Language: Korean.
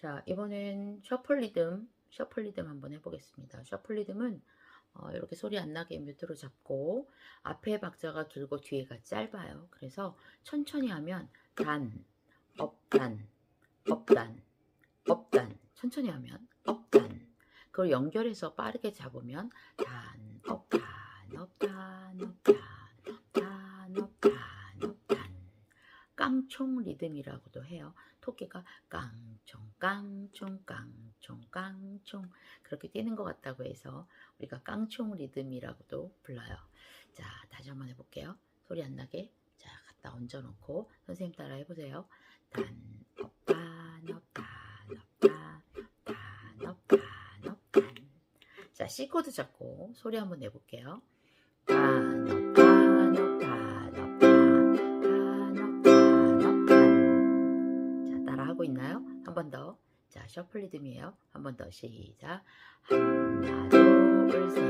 자, 이번엔 셔플 리듬, 셔플 리듬 한번 해보겠습니다. 셔플 리듬은 어, 이렇게 소리 안 나게 뮤트로 잡고 앞에 박자가 길고 뒤에가 짧아요. 그래서 천천히 하면 단, 업단, 업단, 업단. 천천히 하면 업단. 그걸 연결해서 빠르게 잡으면 단, 업단, 깡총 리듬이라고도 해요. 토끼가 깡총, 깡총, 깡총, 깡총 그렇게 뛰는 것 같다고 해서 우리가 깡총 리듬이라고도 불러요. 자, 다시 한번 해볼게요. 소리 안 나게. 자, 갖다 얹어놓고 선생님 따라 해보세요. 단, 업단, 업단, 업단, 업단, 업단, 업단. 자, C 코드 잡고 소리 한번 내볼게요. 단, 업 하고 있나요? 한 번 더. 자, 셔플 리듬이에요. 한 번 더 시작. 하나, 둘, 셋,